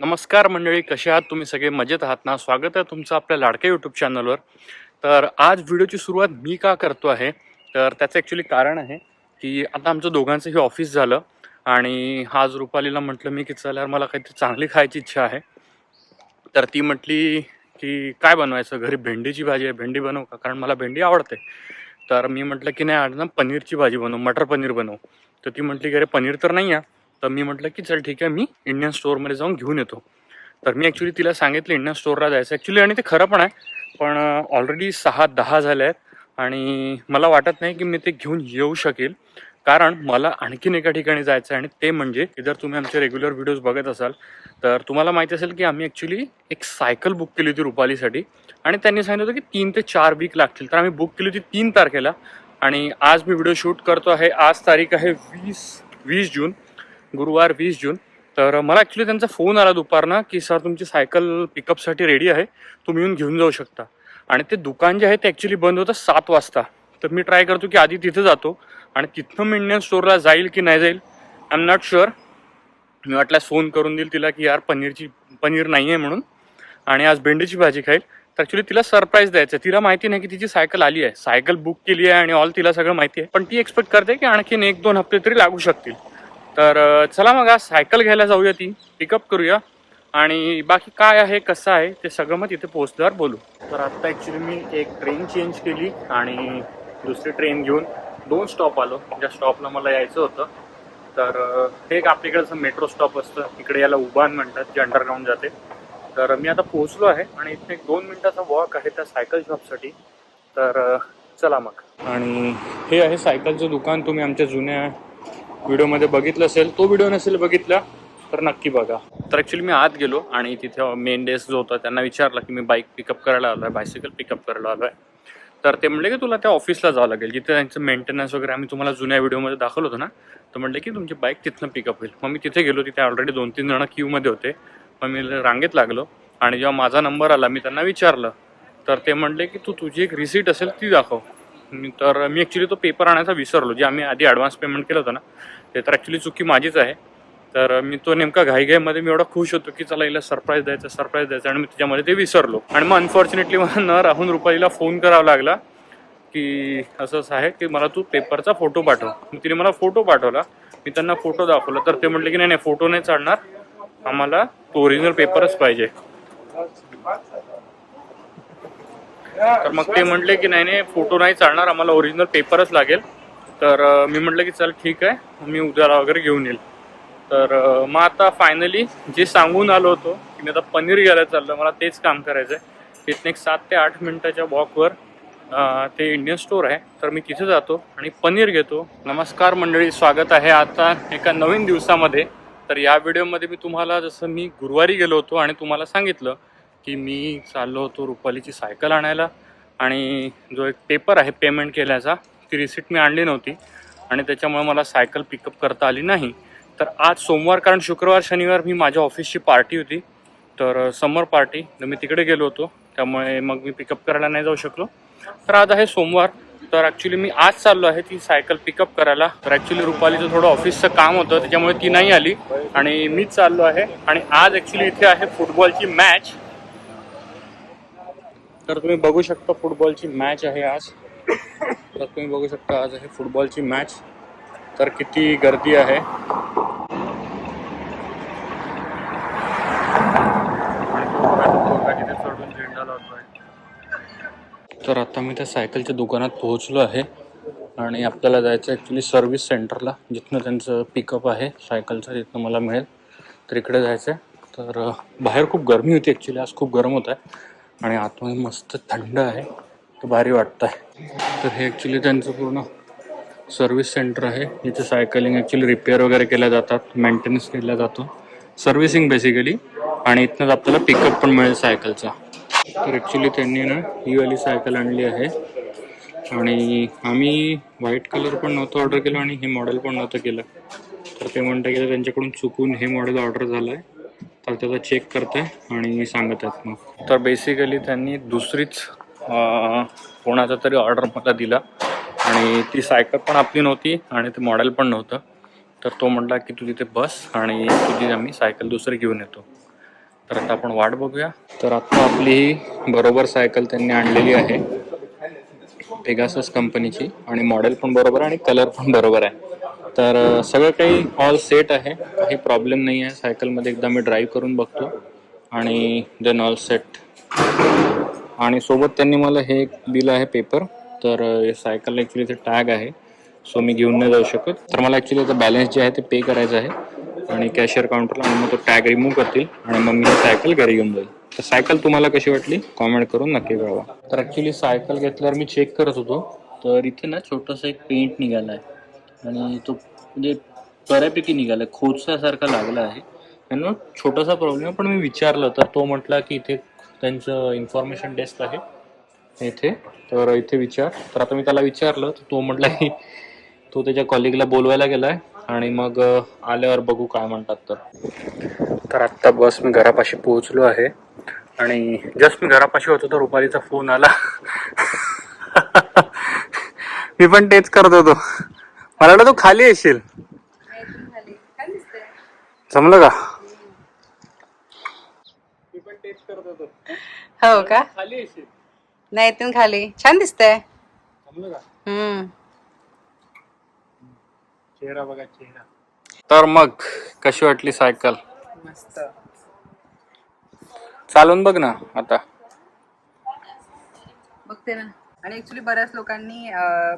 नमस्कार मंडळी कसे आहात तुम्ही? सगळे मजेत आहात ना? स्वागत आहे तुमचं आपल्या लाडक्या यूट्यूब चॅनलवर तर आज व्हिडिओची सुरुवात मी का करतो आहे? तर त्याचं ॲक्च्युली कारण आहे की आता आमचं दोघांचंही ऑफिस झालं आणि आज रुपालीला म्हटलं मी की चला मला काहीतरी चांगली खायची इच्छा आहे. तर ती म्हटली की काय बनवायचं? घरी भेंडीची भाजी आहे. भेंडी बनवू का? कारण मला भेंडी आवडते. तर मी म्हटलं की नाही आज ना पनीरची भाजी बनवू. मटर पनीर बनवू. तर ती म्हटली की अरे पनीर तर नाही आहे तर मी म्हटलं की चल ठीक आहे मी इंडियन स्टोअरमध्ये जाऊन घेऊन येतो. तर मी ॲक्च्युली तिला सांगितलं इंडियन स्टोअरला जायचं. ॲक्च्युली आणि ते खरं पण आहे पण ऑलरेडी सहा दहा झाले आहेत आणि मला वाटत नाही की मी ते घेऊन येऊ शकेल. कारण मला आणखीन एका ठिकाणी जायचं आहे आणि ते म्हणजे जर तुम्ही आमचे रेग्युलर व्हिडिओज बघत असाल तर तुम्हाला माहिती असेल की आम्ही ॲक्च्युली एक सायकल बुक केली होती रुपालीसाठी. आणि त्यांनी सांगितलं होतं की तीन ते चार वीक लागतील. तर आम्ही बुक केली होती तीन तारखेला. आणि आज मी व्हिडिओ शूट करतो आहे. आज तारीख आहे वीस वीस जून. गुरुवार वीस जून. तर मला ॲक्च्युली त्यांचा फोन आला दुपारनं की सर तुमची सायकल पिकअपसाठी रेडी आहे. तुम्ही येऊन घेऊन जाऊ शकता. आणि ते दुकान जे आहे ते ॲक्च्युली बंद होतं सात वाजता. तर मी ट्राय करतो की आधी तिथे जातो आणि तिथं मी इंडियन स्टोरला जाईल की नाही जाईल आय एम नॉट शुअर मी वाटल्यास फोन करून देईल तिला की यार पनीरची पनीर नाही आहे म्हणून. आणि आज भेंडीची भाजी खाईल. तर ॲक्च्युली तिला सरप्राईज द्यायचं आहे. तिला माहिती नाही की तिची सायकल आली आहे. सायकल बुक केली आहे आणि ऑल तिला सगळं माहिती आहे. पण ती एक्सपेक्ट करते की आणखीन एक दोन हप्ते तरी लागू शकतील. तर चला मग आज सायकल घ्यायला जाऊया ती. पिकअप करूया. आणि बाकी काय आहे कसं आहे ते सगळं मग तिथे पोहोचल्यावर बोलू. तर आत्ता ॲक्च्युली मी एक ट्रेन चेंज केली आणि दुसरी ट्रेन घेऊन दोन स्टॉप आलो. ज्या स्टॉपला मला यायचं होतं. तर हे एक आपल्याकडचं मेट्रो स्टॉप असतं. इकडे याला उभान म्हणतात जे अंडरग्राऊंड जाते. तर मी आता पोहोचलो आहे आणि इथे एक दोन मिनिटाचा वॉक आहे त्या सायकल शॉपसाठी तर चला मग. आणि हे आहे सायकलचं दुकान. तुम्ही आमच्या जुन्या व्हिडिओमध्ये बघितलं असेल तो व्हिडिओ नसेल बघितला तर नक्की बघा. तर ॲक्च्युली मी आत गेलो आणि तिथे मेन डेस्क जो होता त्यांना विचारलं की मी बाईक पिकअप करायला आलो आहे बायसिकल पिकअप करायला आलो आहे तर ते म्हणले की तुला त्या ऑफिसला जावं लागेल जिथे त्यांचं मेंटेनन्स वगैरे आम्ही तुम्हाला जुन्या व्हिडिओमध्ये दाखवलं होतं ना तर म्हणले की तुमची बाईक तिथनं पिकअप होईल. मग मी तिथे गेलो तिथे ऑलरेडी दोन तीन जणं क्यूमध्ये होते. मग मी रांगेत लागलो आणि जेव्हा माझा नंबर आला मी त्यांना विचारलं. तर ते म्हणले की तू तुझी एक रिसीट असेल ती दाखव. तर मी ॲक्च्युली तो पेपर आणायचा विसरलो. जे आम्ही आधी ॲडव्हान्स पेमेंट केलं होतं ना ते तर ॲक्च्युली चुकी माझीच आहे. तर मी तो नेमका घाईघाईमध्ये मी एवढा खुश होतो की चला हिला सरप्राईज द्यायचं सरप्राईज द्यायचं आणि मी त्याच्यामध्ये ते विसरलो. आणि मग अनफॉर्च्युनेटली मला न राहून रुपालीला फोन करावा लागला की असं असं आहे की मला तू पेपरचा फोटो पाठव. मग तिने मला फोटो पाठवला. मी त्यांना फोटो दाखवला. तर ते म्हटले की नाही नाही फोटो नाही चालणार. आम्हाला तो ओरिजिनल पेपरच पाहिजे. तर मग ते म्हटले की नाही नाही फोटो नाही चालणार आम्हाला ओरिजिनल पेपरच लागेल. तर मी म्हटलं की चल ठीक आहे मी उद्याला वगैरे घेऊन येईल. तर मग आता फायनली जे सांगून आलो होतो की मी आता पनीर घ्यायला चाललं मला तेच काम करायचं आहे तिथनं एक सात ते आठ मिनिटाच्या वॉकवर ते इंडियन स्टोअर आहे. तर मी तिथे जातो आणि पनीर घेतो. नमस्कार मंडळी स्वागत आहे आता एका नवीन दिवसामध्ये. तर या व्हिडिओमध्ये मी तुम्हाला जसं मी गुरुवारी गेलो होतो आणि तुम्हाला सांगितलं की मी चाललो होतो रुपालीची सायकल आणायला आणि जो एक पेपर आहे पेमेंट केल्याचा ती रिसिट मी आणली नव्हती आणि त्याच्यामुळे मला सायकल पिकअप करता आली नाही. तर आज सोमवार कारण शुक्रवार शनिवार मी माझ्या ऑफिसची पार्टी होती. तर समर पार्टी तर मी तिकडे गेलो होतो. त्यामुळे मग मी पिकअप करायला नाही जाऊ शकलो. तर आज आहे सोमवार. तर ॲक्च्युली मी आज चाललो आहे ती सायकल पिकअप करायला. तर ॲक्च्युली रुपालीचं थोडं ऑफिसचं काम होतं त्याच्यामुळे ती नाही आली. आणि मीच चाललो आहे. आणि आज ॲक्च्युली इथे आहे फुटबॉलची मॅच तर तुम्ही बघू शकता फुटबॉलची मॅच आहे आज. तर तुम्ही बघू शकता आज आहे फुटबॉलची मॅच तर किती गर्दी आहे. तर आता मी त्या सायकलच्या दुकानात पोहोचलो आहे. आणि आपल्याला जायचं ॲक्च्युली सर्व्हिस सेंटरला जिथनं त्यांचं पिकअप आहे. सायकलचं तिथनं मला मिळेल. तर इकडे जायचं आहे तर बाहेर खूप गरमी होती ॲक्च्युली आज खूप गरम होत आहे. आणि आतमध्ये मस्त थंड आहे. तर भारी वाटतं आहे तर हे ॲक्च्युली त्यांचं पूर्ण सर्व्हिस सेंटर आहे. इथे सायकलिंग ॲक्च्युली रिपेअर वगैरे केल्या जातात. मेंटेनन्स केला जातो. सर्व्हिसिंग बेसिकली आणि इथनंच आपल्याला पिकअप पण मिळेल सायकलचा तर ॲक्च्युली त्यांनी ना ही वाली सायकल आणली आहे. आणि आम्ही व्हाईट कलर पण नव्हतं ऑर्डर केलं आणि हे मॉडेल पण नव्हतं केलं. तर ते म्हणता की त्यांच्याकडून चुकून हे मॉडेल ऑर्डर झालं आहे तर त्याचा चेक करते आणि सांगत आहेत मग. तर बेसिकली त्यांनी दुसरीच कोणाचा तरी ऑर्डर मला दिला. आणि ती सायकल पण आपली नव्हती आणि ते मॉडेल पण नव्हतं. तर तो म्हटला की तू तिथे बस आणि तुझी आम्ही सायकल दुसरी घेऊन येतो. तर आता आपण वाट बघूया. तर आता आपली ही बरोबर सायकल त्यांनी आणलेली आहे. पेगासस कंपनीची आणि मॉडेल पण बरोबर आहे आणि कलर पण बरोबर आहे. तर सगळं काही ऑल सेट आहे. काही प्रॉब्लेम नाही आहे. सायकलमध्ये एकदा मी ड्राईव्ह करून बघतो. आणि देन ऑल सेट आणि सोबत त्यांनी मला हे एक दिलं आहे पेपर तर सायकल ॲक्च्युली ते टॅग आहे. सो मी घेऊन नाही जाऊ शकत. तर मला ॲक्च्युली आता बॅलन्स जे आहे ते पे करायचं आहे. आणि कॅशियर काउंटरला आणि मग तो टॅग रिमूव्ह करतील. आणि मग मी सायकल घरी घेऊन जाईल. तर सायकल तुम्हाला कशी वाटली? कॉमेंट करून नक्की कळवा. तर ॲक्च्युली सायकल घेतल्यावर मी चेक करत होतो. तर इथे ना छोटंसं एक पेंट निघाला आहे. आणि तो म्हणजे बऱ्यापैकी निघाला. खोचल्यासारखा लागला आहे. त्यांना छोटासा प्रॉब्लेम पण मी विचारलं. तर तो म्हटला की इथे त्यांचं इन्फॉर्मेशन डेस्क आहे. इथे. तर इथे विचार. तर आता मी त्याला विचारलं. तर तो म्हटला की तो त्याच्या कॉलिगला बोलवायला गेलाय. आणि मग आल्यावर बघू काय म्हणतात तर. तर आत्ता बस मी घरापाशी पोहोचलो आहे. आणि जस्ट मी घरापाशी होतो तर रुपालीचा फोन आला. मी पण तेच करत होतो. मला वाटलं तू खाली येशील. जमलं का? मी पण तेच करत होतो हो का? खाली येशील नाही इथून खाली. छान दिसतंय. जमलं का? हम्म. चेहरा बघा चेहरा. तर मग कशी वाटली सायकल? मस्त. चालून बघ ना आता. बघते ना. आणि ऍक्च्युली बऱ्याच लोकांनी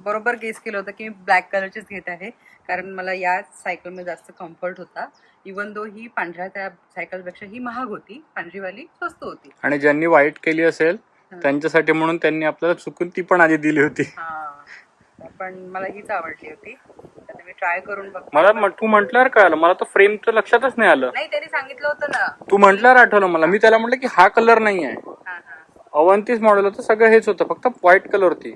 बरोबर गेस केलं होतं की मी ब्लॅक कलरचीच घेत आहे. कारण मला या सायकलमध्ये जास्त कम्फर्ट होता. इवन दो ही पांढऱ्या त्या सायकलपेक्षा ही महाग होती पांढरीवाली स्वस्त होती. आणि ज्यांनी वाईट केली असेल त्यांच्यासाठी म्हणून त्यांनी आपल्याला चुकून ती पण आधी दिली होती. पण मला हीच आवडली होती. आता मी ट्राय करून बघ मला तू म्हटल्यावर कळालं. मला तर फ्रेमचं लक्षातच नाही आलं. नाही त्यांनी सांगितलं होतं ना. तू म्हटल्यावर आठवलं मला. मी त्याला म्हटलं की हा कलर नाही आहे अवंतीस मॉडेल होतं सगळं हेच होतं फक्त व्हाईट कलर होती.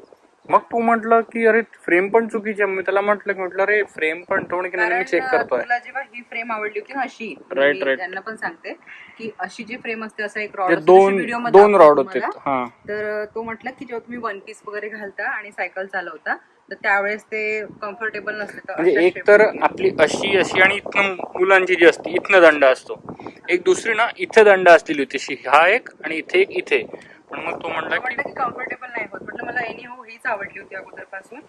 मग तू म्हटलं की अरे फ्रेम पण चुकीची आहे. मी त्याला म्हटलं की म्हटलं अरे फ्रेम पण तो म्हणे की नाही मी चेक करतोय. तुला जेव्हा ही फ्रेम आवडली होती ना अशी Right, मी right. त्यांना पण सांगते की अशी जी फ्रेम असते असं एक ते रॉड दोन दोन रॉड होते हा. तर तो म्हटलं की जेव्हा तुम्ही वन पीस वगैरे घालता आणि सायकल चालवता तर त्यावेळेस ते कम्फर्टेबल नसते. तर म्हणजे अशा एक shape तर मध्ये- आपली अशी अशी आणि इथनं मुलांची जी असते इथनं दंड असतो. एक दुसरी ना इथे दंड असलेली होती अशी हा एक आणि इथे एक इथे. पण मग तो म्हणला की कम्फर्टेबल नाही होत. म्हटलं मला एनी हो हीच आवडली होती अगोदरपासून.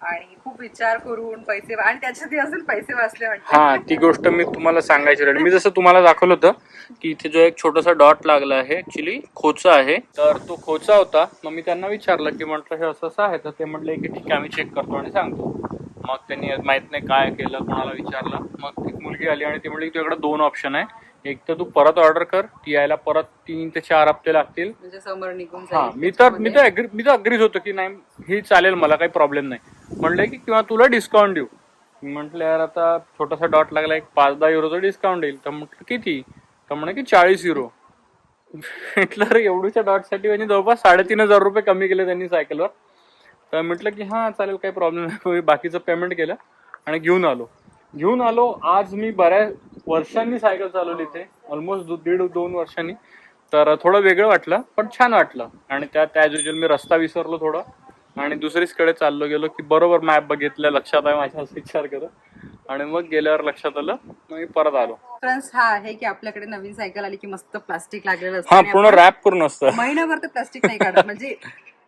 आणि खूप विचार करून पैसे आणि त्याच्यात असेल पैसे वाचले हा ती गोष्ट मी तुम्हाला सांगायची राहिली. मी जसं तुम्हाला दाखवलं होतं की इथे जो एक छोटासा डॉट लागला आहे ऍक्च्युली खोचा आहे. तर तो खोचा होता. मग मी त्यांना विचारलं की म्हटलं हे असं असं आहे. तर ते म्हटलं की ठीक आहे आम्ही चेक करतो आणि सांगतो. मग त्यांनी माहीत नाही काय केलं कोणाला विचारलं. मग एक मुलगी आली आणि ती म्हटली की तुझ्याकडे दोन ऑप्शन आहे. एक तर तू परत ऑर्डर कर. ती यायला परत तीन ते चार हप्ते लागतील. म्हणजे समोर निघून हा जाईल. मी तर मी तर agree- मी तर अग्रीच होतो की नाही ही चालेल मला काही प्रॉब्लेम नाही. म्हणलं की किंवा तुला डिस्काउंट देऊ. मी म्हटलं यार आता छोटासा डॉट लागला एक पाच दहा युरोचा डिस्काउंट येईल. तर म्हटलं किती? तर म्हणे की चाळीस युरो म्हटलं अरे एवढ्याच्या डॉटसाठी म्हणजे जवळपास साडेतीन हजार रुपये कमी केले त्यांनी सायकलवर तर म्हटलं की हां चालेल काही प्रॉब्लेम नाही. मी बाकीचं पेमेंट केलं आणि घेऊन आलो. घेऊन आलो. आज मी बऱ्याच वर्षांनी सायकल चालवली इथे. ऑलमोस्ट दीड दोन वर्षांनी. तर थोडं वेगळं वाटलं पण छान वाटलं. आणि त्यात ॲज युजल मी रस्ता विसरलो थोडं. आणि दुसरीचकडे चाललो गेलो की बरोबर मॅप बघितलं लक्षात आहे माझ्या असं विचार करत आणि मग गेल्यावर लक्षात आलं मग मी परत आलो. डिफरन्स हा आहे की आपल्याकडे नवीन सायकल आली की मस्त प्लास्टिक लागलेलं असतं हा पूर्ण रॅप करून असतं. महिनाभर ते प्लास्टिक नाही काढत. म्हणजे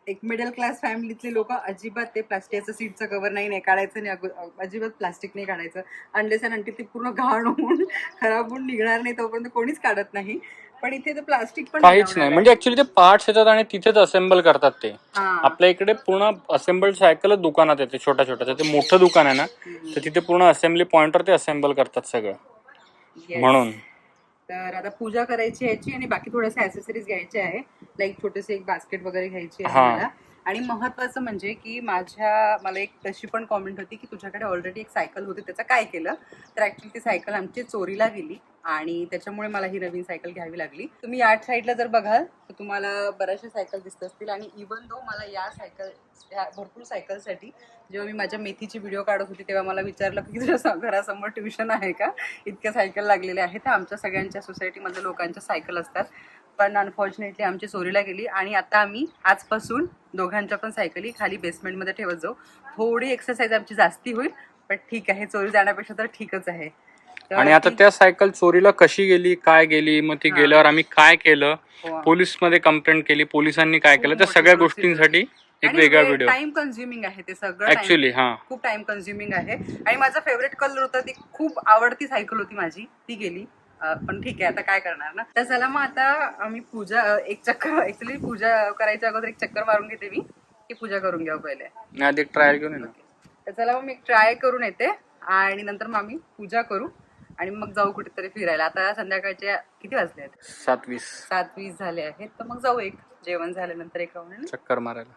एक मिडल क्लास फॅमिलीतले लोक अजिबात ते प्लास्टिकचं सीटचं कव्हर नाही नाही काढायचं नाही. अजिबात प्लास्टिक नाही काढायचं. अनलेस अँड ते पूर्ण घाण होऊन खराब होऊन निघणार नाही तोपर्यंत कोणीच काढत नाही. पण इथे ते प्लास्टिक पण काहीच नाही. म्हणजे ऍक्च्युली ते पार्ट्स येतात आणि तिथेच असेंबल करतात ते. आपल्या इकडे पूर्ण असेंबल्ड सायकलच दुकानात येते छोट्या छोट्या ते मोठं दुकान आहे ना तर तिथे पूर्ण असेंब्ली पॉइंटवर ते असेंबल करतात सगळं. म्हणून. तर आता पूजा करायची याची आणि बाकी थोडेसे ऍसेसरीज घ्यायचे आहे लाईक छोटेसे एक बास्केट वगैरे घ्यायची आहे. मला आणि महत्वाचं म्हणजे की माझ्या मला एक तशी पण कॉमेंट होती की तुझ्याकडे ऑलरेडी एक सायकल होती त्याचं काय केलं? तर ॲक्च्युली ती सायकल आमची चोरीला गेली आणि त्याच्यामुळे मला ही नवीन सायकल घ्यावी लागली. तुम्ही या साईडला जर बघाल तर तुम्हाला बऱ्याचशा सायकल दिसत असतील आणि इवन दो मला या सायकल या भरपूर सायकलसाठी जेव्हा मी माझ्या मेथीची व्हिडिओ काढत होती तेव्हा मला विचारलं की तुझ्या घरासमोर ट्युशन आहे का? इतक्या सायकल लागलेल्या आहेत. आमच्या सगळ्यांच्या सोसायटीमधल्या लोकांच्या सायकल असतात. पण अनफॉर्च्युनेटली आमची चोरीला गेली आणि आता आम्ही आजपासून दोघांच्या पण सायकली खाली बेसमेंटमध्ये ठेवत जाऊ. थोडी एक्सरसाइज आमची जास्ती होईल पण ठीक आहे. चोरी जाण्यापेक्षा तर ठीकच आहे. आणि आता त्या सायकल चोरीला कशी गेली काय गेली मग ती. गेल्यावर आम्ही काय केलं हो. पोलीसमध्ये कंप्लेंट केली पोलिसांनी काय केलं त्या सगळ्या. गोष्टींसाठी एक वेगळा व्हिडिओ टाइम कन्झ्युमिंग आहे ते सगळं ऍक्च्युली हा. खूप टाइम कन्झ्युमिंग आहे. आणि माझा फेवरेट कलर होता ती खूप आवडती सायकल होती माझी. ती गेली. पण ठीक आहे आता काय करणार ना? तर चला मग आता आम्ही पूजा एक चक्कर ऍक्च्युली पूजा करायच्या अगोदर एक चक्कर मारून घेते मी की पूजा करून घ्यावं पहिले. आधी ट्रायल घेऊन तर चला मग मी ट्राय करून येते आणि नंतर मग आम्ही पूजा करू आणि मग जाऊ कुठेतरी फिरायला. आता संध्याकाळचे किती वाजले आहेत? सात वीस. सात वीस झाले आहेत. तर मग जाऊ एक. जेवण झाल्यानंतर एक चक्कर मारायला.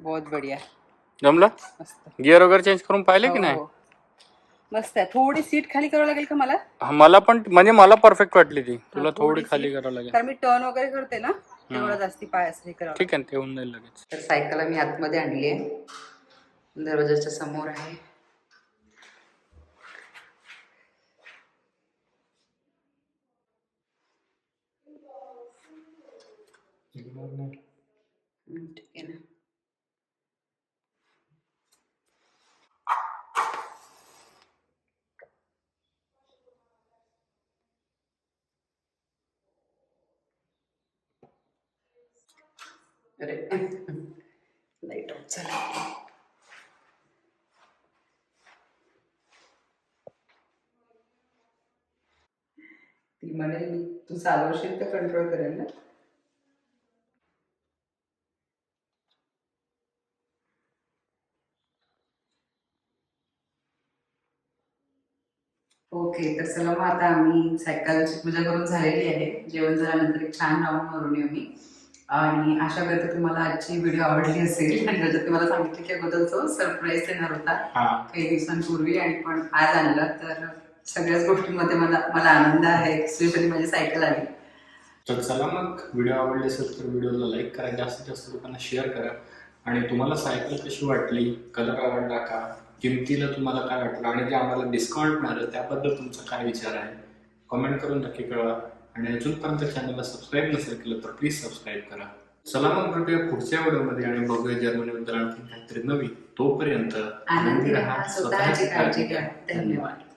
बहुत बढिया जमलं? मस्त गिअर वगैरे चेंज करून पाहिले की हो, नाही? हो. मस्त आहे थोडी सीट खाली करावं लागेल का मला? हा, मला पण म्हणजे मला परफेक्ट वाटली ती. तुला थोडी. खाली करावं लागेल. कारण मी टर्न वगैरे करते ना तेवढा जास्ती पाय असं हे करावं ठीक आहे ना, ते होऊन जाईल लगेच. तर सायकल मी आतमध्ये आणली आहे. दरवाजाच्या समोर आहे. हम्म, ठीक आहे ना. अरे. लाइट ऑफ झाला ती म्हणेल तू चालवशील तर कंट्रोल करेल ना. ओके तर चला मग आता आम्ही सायकलची पूजा करून झालेली आहे. जेवण झाल्यानंतर एक छान राऊंड मारून येऊ मी. आणि आशा करते तुम्हाला आजची व्हिडिओ आवडली असेल. आणि त्याच्यात तुम्हाला सांगितलं की अगोदर तो सरप्राईज देणार होता. हा. काही दिवसांपूर्वी आणि पण आज आणलं. तर सगळ्याच गोष्टींमध्ये मला मला आनंद आहे स्पेशली माझी सायकल आली. तर चला मग व्हिडिओ आवडले असेल तर व्हिडिओला लाईक करा. जास्तीत जास्त लोकांना शेअर करा. आणि तुम्हाला सायकल कशी वाटली? कलर आवडला का? किमतीला तुम्हाला काय वाटलं? आणि जे आम्हाला डिस्काउंट मिळालं त्याबद्दल तुमचा काय विचार आहे? कमेंट करून नक्की कळवा. आणि अजूनपर्यंत चॅनलला सबस्क्राईब नसेल केलं तर प्लीज सबस्क्राईब करा. चला मग भेटूया पुढच्या व्हिडिओमध्ये आणि बघूया जर्मनीबद्दल आणखी काहीतरी नवीन. तोपर्यंत आनंदी राहा स्वतःची काळजी घ्या. धन्यवाद.